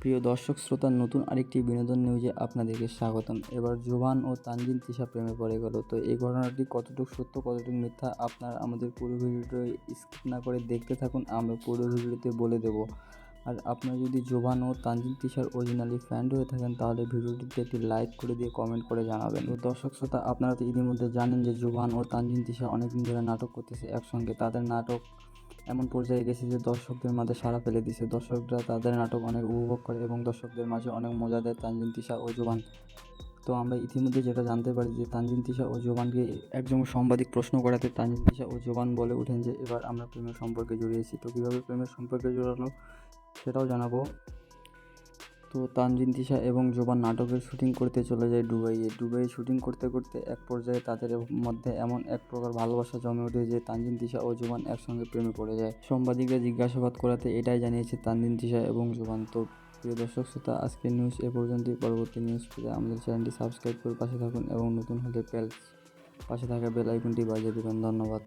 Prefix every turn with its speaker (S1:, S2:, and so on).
S1: প্রিয় দর্শক শ্রোতার, নতুন আরেকটি বিনোদন নিউজে আপনাদেরকে স্বাগতম। এবার জোবান ও তানজিন তিশা প্রেমে পড়ে গেল। তো এই ঘটনাটি কতটুকু সত্য, কতটুকু মিথ্যা আপনারা আমাদের পুরো ভিডিওটি স্কিপ না করে দেখতে থাকুন, আমরা পুরো ভিডিওতে বলে দেব। আর আপনারা যদি জোবান ও তানজিন তিশার অরিজিনালি ফ্যান হয়ে থাকেন, তাহলে ভিডিওটিতে একটি লাইক করে দিয়ে কমেন্ট করে জানাবেন। তো দর্শক শ্রোতা, আপনারা তো ইতিমধ্যে জানেন যে জোবান ও তানজিন তিশা অনেকদিন ধরে নাটক করতেছে একসঙ্গে। তাদের নাটক এমন পর্যায়ে গেছে যে দর্শকদের মাঝে সাড়া ফেলে দিছে দর্শকরা তাদের নাটক অনেক উপভোগ করে এবং দর্শকদের মাঝে অনেক মজা দেয় তানজিন, তিশা ও জোবান তো আমরা ইতিমধ্যে যেটা জানতে পারি যে তানজিন, তিশা ও জোবানকে একজন সাংবাদিক প্রশ্ন করাতে তানজিন, তিশা ও জোবান বলে ওঠেন যে, এবার আমরা প্রেমের সম্পর্কে জড়িয়েছি তো কীভাবে প্রেমের সম্পর্কে জড়ানো সেটাও জানাব। তো তানজিন, তিশা এবং জোবান নাটকের শুটিং করতে চলে যায় দুবাইয়ে। দুবাইয়ে শুটিং করতে করতে এক পর্যায়ে তাদের মধ্যে এমন এক প্রকার ভালোবাসা জমে ওঠে যে তানজিন, তিশা ও জোবান একসঙ্গে প্রেমে পড়ে যায়। সাংবাদিকরা জিজ্ঞাসাবাদ করাতে এটাই জানিয়েছে তানজিন, তিশা এবং জোবান। তো প্রিয় দর্শক শ্রোতা, আজকের নিউজ এ পর্যন্তই। পরবর্তী নিউজ পেতে আমাদের চ্যানেলটি সাবস্ক্রাইব করে পাশে থাকুন এবং নতুন হলে পেল পাশে থাকা বেল আইকনটি বাজিয়ে দেবেন। ধন্যবাদ।